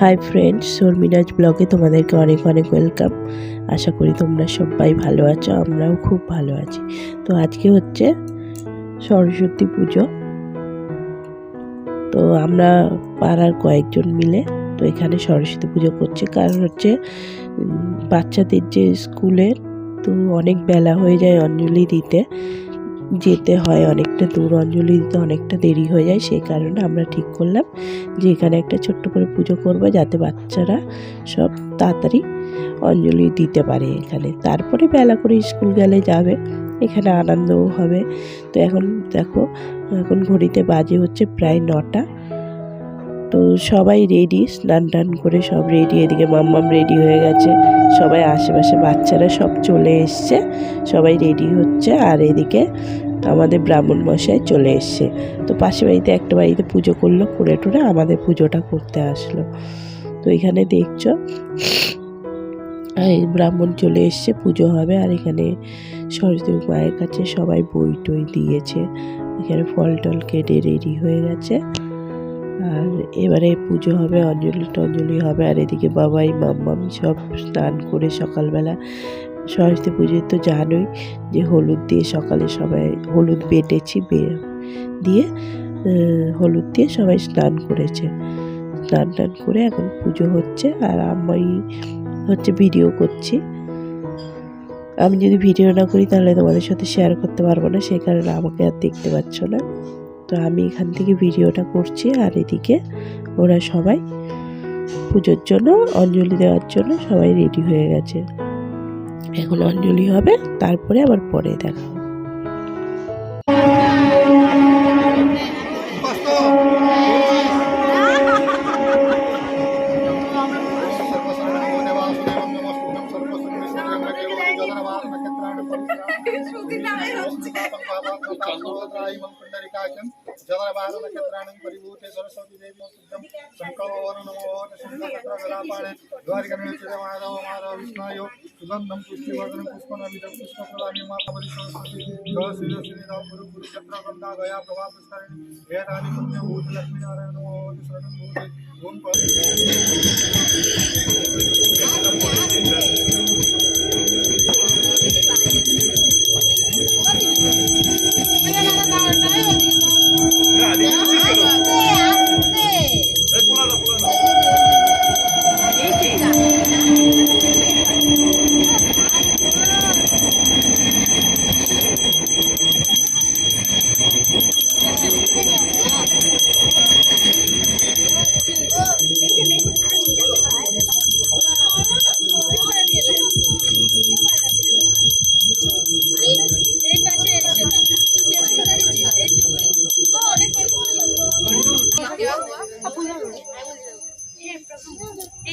Hi friends শর্মিরাজ ব্লগে তোমাদেরকে অনেক অনেক ওয়েলকাম আশা করি তোমরা সবাই ভালো আছো, আমরাও খুব ভালো আছি। তো আজকে হচ্ছে সরস্বতী পুজো। তো আমরা পাড়ার কয়েকজন মিলে তো এখানে সরস্বতী পুজো করছে। কারণ হচ্ছে বাচ্চাদের যে স্কুলের তো অনেক বেলা হয়ে যায় অঞ্জলি দিতে। যেতে হয়, অনেকটা দূর অঞ্জলি দিতে অনেকটা দেরি হয়ে যায়, সেই কারণে আমরা ঠিক করলাম যে এখানে একটা ছোট্ট করে পুজো করব যাতে বাচ্চারা সব তাড়াতাড়ি অঞ্জলি দিতে পারে এখানে। তারপরে বেলা করে স্কুল গেলে যাবে, এখানে আনন্দও হবে। তো এখন দেখো, এখন ঘড়িতে বাজে হচ্ছে প্রায় নটা। তো সবাই রেডি স্নান টান করে সব রেডি এদিকে মাম্মাম রেডি হয়ে গেছে। সবাই আশেপাশে বাচ্চারা সব চলে এসছে, সবাই রেডি হচ্ছে। আর এদিকে আমাদের ব্রাহ্মণ মশাই চলে এসছে। তো পাশে বাড়িতে একটা বাড়িতে পুজো করল, করে টুরে আমাদের পুজোটা করতে আসলো। তো এখানে দেখছ, এই ব্রাহ্মণ চলে এসছে, পুজো হবে। আর এখানে সরস্বতী মায়ের কাছে সবাই বই টই দিয়েছে। এখানে ফল টল কেটে রেডি হয়ে গেছে। আর এবারে পুজো হবে, অঞ্জলি টঞ্জলি হবে, আর এদিকে বাবাই, মাম্মাম সব স্নান করে সকালবেলা সরস্বতী পুজোয় তো জানোই যে হলুদ দিয়ে সকালে সবাই হলুদ বেটেছি দিয়ে হলুদ দিয়ে সবাই স্নান করেছে। স্নান টান করে এখন পুজো হচ্ছে আর আমি হচ্ছে ভিডিও করছি। আমি যদি ভিডিও না করি তাহলে তোমাদের সাথে শেয়ার করতে পারব না সেই কারণে আমাকে আর দেখতে পাচ্ছ না। তো আমি এখান থেকে ভিডিওটা করছি আর এদিকে ওরা সবাই পুজোর জন্য, অঞ্জলি দেওয়ার জন্য সবাই রেডি হয়ে গেছে। এখন অঞ্জলি হবে, তারপরে আবার পরে দেখা पुण्डरिकाख्यं जलरबाणनक्षत्राणं परिभूते सरस्वतीदेवी सिद्धं शङ्करो नमो शङ्करकलापाणे द्वारिकरणमाधव माधव विष्णायो, सुगन्धं पुष्टिवर्धनं पुष्पनमिदं पुष्पप्रदामि मातापरि सरस्वती जलश्रीरश्रीदा गुरु गुरुक्षत्र गङ्गा गया प्रभा पुष्करिणी वेदादि पुण्यभूत लक्ष्मीनारायण नमो शरणं भूते, ओम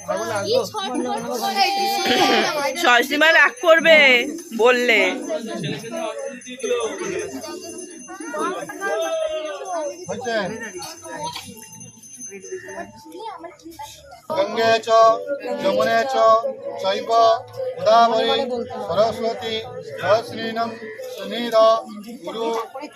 ছট সরসীমা রাগ করবে বললে। গঙ্গে চ যমুনে চ চৈব গোদাবরী সরস্বতী সহস্রীনম সুনীর গুরু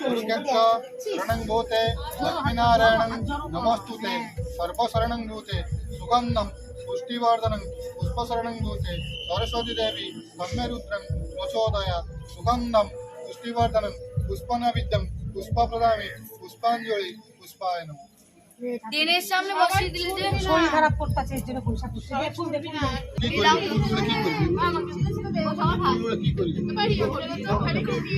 গুরুক্ষেত্র শরণং ভূতে লক্ষ্মীনারায়ণং নমস্তুতে সর্বশরণং ভূতে সুগন্ধম। পুষ্টিবর্ধনং পুষ্পশরণং ভূতে সরস্বতী দেবী ব্রহ্মরুদ্রং প্রচোদয় সুগন্ধম পুষ্টিবর্ধনং পুষ্পনবিদ্যং পুষ্পপ্রদামি পুষ্পাঞ্জলি পুষ্পায় ট্রেনের সামনে বসিয়ে দিলে যে শরীর খারাপ করতেছে এর জন্য পয়সা করছে দেখুন দেখুন কি করবি ফুলগুলো কি করবি ফুলগুলো কি করবি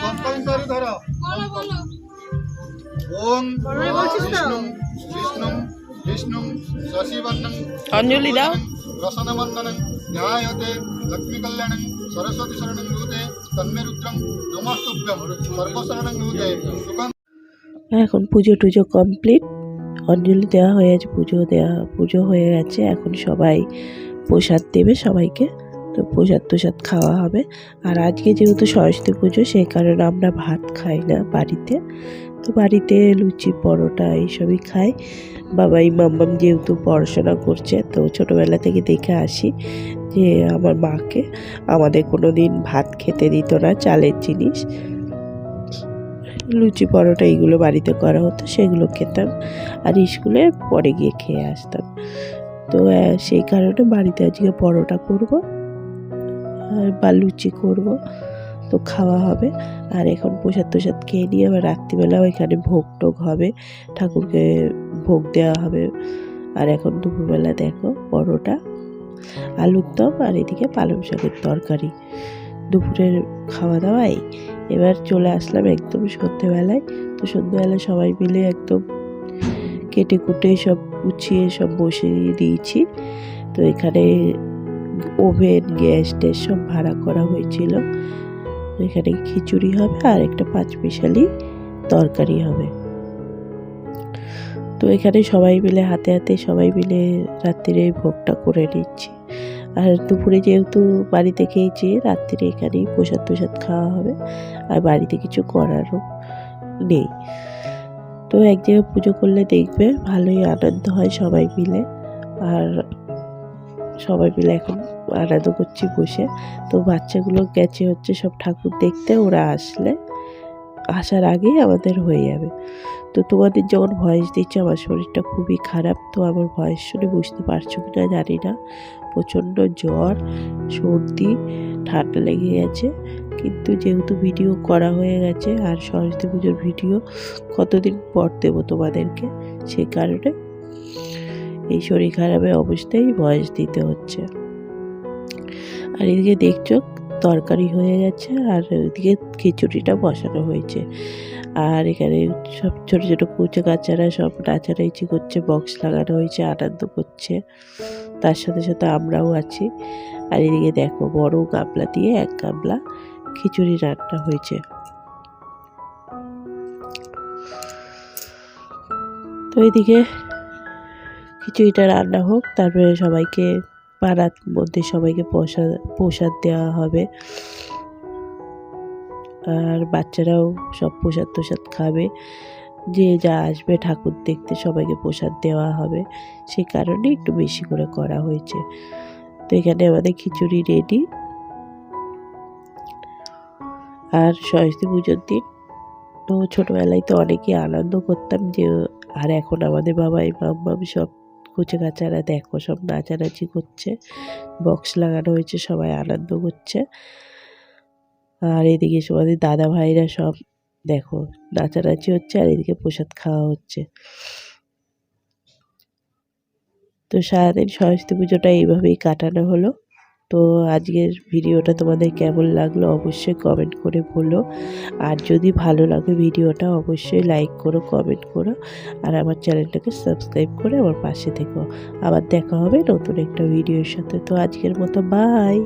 পঞ্চমন্তরি ধর ওম অঞ্জলি দাও। ধ্যায়তে সরস্বতী শরণং তন্মে সর্বশরণং সুগন্ধ এখন পুজো টুজো কমপ্লিট। অঞ্জলি দেওয়া হয়ে গেছে পুজো দেওয়া পুজো হয়ে গেছে। এখন সবাই প্রসাদ দেবে সবাইকে। তো প্রসাদ প্রসাদ খাওয়া হবে। আর আজকে যেহেতু সরস্বতী পুজো, সেই কারণে আমরা ভাত খাই না বাড়িতে। তো বাড়িতে লুচি, পরোটা এইসবই খাই। বাবাই মাম্মাম যেহেতু পড়াশোনা করছে, তো ছোটোবেলা থেকে দেখে আসি যে আমার মাকে আমাদের কোনো দিন ভাত খেতে দিত না চালের জিনিস। লুচি, পরোটা এইগুলো বাড়িতে করা হতো, সেগুলো খেতাম আর স্কুলে পরে গিয়ে খেয়ে আসতাম। তো সেই কারণে বাড়িতে আজকে পরোটা করব। বা লুচি করব, তো খাওয়া হবে। আর এখন প্রসাদ তোসাদ খেয়ে নিয়ে আবার রাত্রিবেলাও এখানে ভোগ টোগ হবে, ঠাকুরকে ভোগ দেওয়া হবে। আর এখন দুপুরবেলা দেখো পরোটা, আলুর দম আর এদিকে পালং শাকের তরকারি। দুপুরের খাওয়া দাওয়াই। এবার চলে আসলাম একদম সন্ধ্যেবেলায় তো সন্ধ্যেবেলায় সবাই মিলে একদম কেটে কুটে সব গুছিয়ে সব বসিয়ে দিয়েছি। তো এখানে ওভেন, গ্যাস, ট্যাস সব ভাড়া করা হয়েছিল। এখানে খিচুড়ি হবে আর একটা পাঁচ পাঁচমিশালি তরকারি হবে। তো এখানে সবাই মিলে, হাতে হাতে সবাই মিলে রাত্রিরে ভোগটা করে নিচ্ছি। আর দুপুরে যেহেতু বাড়িতে খেয়েছি রাত্রিরে এখানেই প্রসাদ প্রসাদ খাওয়া হবে, আর বাড়িতে কিছু করারও নেই। তো এক জায়গায় পুজো করলে দেখবে ভালোই আনন্দ হয় সবাই মিলে। আর সবাই মিলে এখন আনন্দ করছি বসে। তো বাচ্চাগুলো গেছে হচ্ছে সব ঠাকুর দেখতে, ওরা আসলে আসার আগেই আমাদের হয়ে যাবে। তো তোমাদের যখন ভয়েস দিচ্ছে, আমার শরীরটা খুবই খারাপ। তো আমার ভয়েস শুনে বুঝতে পারছ কি না জানি না। প্রচণ্ড জ্বর, সর্দি, ঠান্ডা লেগে গেছে। কিন্তু যেহেতু ভিডিও করা হয়ে গেছে, আর সরস্বতী পুজোর ভিডিও কতদিন পর দেবো তোমাদেরকে? সেই কারণে এই শরীর খারাপের অবস্থায় ভয়েস দিতে হচ্ছে। আর এদিকে দেখছ, তরকারি হয়ে গেছে আর ওইদিকে খিচুড়িটা বসানো হয়েছে। আর এখানে সব ছোটো ছোটো কুচে কাচারা সব নাচানাচি করছে, বক্স লাগানো হয়েছে, আনন্দ করছে। তার সাথে সাথে আমরাও আছি। আর এদিকে দেখো, বড় গামলা দিয়ে এক গামলা খিচুড়ি রান্না হয়েছে। তো এদিকে খিচুড়িটা রান্না হোক, তারপরে সবাইকে পাড়ার মধ্যে সবাইকে প্রসাদ প্রসাদ দেওয়া হবে। আর বাচ্চারাও সব প্রসাদ তোসাদ খাবে। যে যা আসবে ঠাকুর দেখতে সবাইকে প্রসাদ দেওয়া হবে। সেই কারণে একটু বেশি করে করা হয়েছে। তো এখানে আমাদের খিচুড়ি রেডি আর সরস্বতী পুজোর দিন, তো ছোটোবেলায় তো অনেকে আনন্দ করতাম যে, আর এখন আমাদের বাবাই, মাম্মাম সব কুচে কাচারা দেখো সব নাচানাচি করছে। বক্স লাগানো হয়েছে, সবাই আনন্দ করছে। আর এদিকে আমাদের দাদা ভাইরা সব, দেখো নাচানাচি হচ্ছে আর এদিকে প্রসাদ খাওয়া হচ্ছে। তো সারাদিন সরস্বতী পুজোটা এইভাবেই কাটানো হলো। তো আজকের ভিডিওটা তোমাদের কেমন লাগল অবশ্যই কমেন্ট করে বলো। আর যদি ভালো লাগে ভিডিওটা অবশ্যই লাইক করো কমেন্ট করো। আর আমার চ্যানেলটাকে সাবস্ক্রাইব করে আমার পাশে থেকো। আবার দেখা হবে নতুন একটা ভিডিওর সাথে। তো আজকের মতো বাই